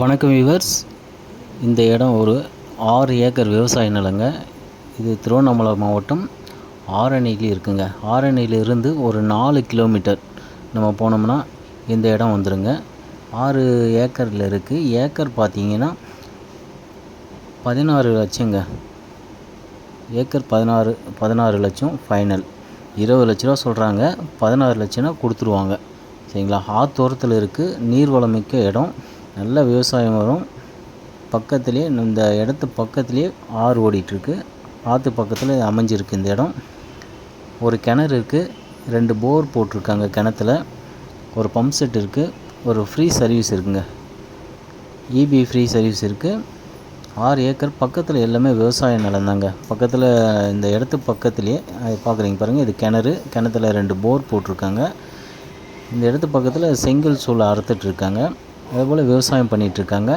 வணக்கம் வியூவர்ஸ் இந்த இடம் ஒரு ஆறு ஏக்கர் விவசாய நிலங்க. இது திருவண்ணாமலை மாவட்டம் ஆரணியில் இருக்குங்க. ஆரணியிலிருந்து ஒரு நாலு கிலோமீட்டர் நம்ம போனோம்னா இந்த இடம் வந்துடுங்க ஆறு ஏக்கரில் இருக்குது ஏக்கர் பார்த்தீங்கன்னா பதினாறு லட்சங்க. ஏக்கர் பதினாறு பதினாறு லட்சம் ஃபைனல் இருபது லட்ச ரூபா சொல்கிறாங்க பதினாறு லட்சம்னா கொடுத்துருவாங்க. சரிங்களா? ஆத்தோரத்தில் இருக்குது நீர்வளமிக்க இடம். நல்ல விவசாயம் வரும். பக்கத்துலேயே இந்த இடத்து பக்கத்துலேயே ஆறு ஓடிட்டுருக்கு. ஆற்று பக்கத்தில் அமைஞ்சிருக்கு இந்த இடம். ஒரு கிணறு இருக்குது ரெண்டு போர் போட்டிருக்காங்க கிணத்துல. ஒரு பம்ப் செட் இருக்குது ஒரு ஃப்ரீ சர்வீஸ் இருக்குங்க. இபி ஃப்ரீ சர்வீஸ் இருக்குது ஆறு ஏக்கர் பக்கத்தில் எல்லாமே விவசாய நிலம் தாங்க. பக்கத்தில் இந்த இடத்து பக்கத்துலேயே அது பார்க்குறீங்க பாருங்கள் இது கிணறு. கிணத்துல ரெண்டு போர் போட்டிருக்காங்க. இந்த இடத்து பக்கத்தில் செங்கல் சூளை அறுத்துட்ருக்காங்க அதுபோல் விவசாயம் பண்ணிகிட்ருக்காங்க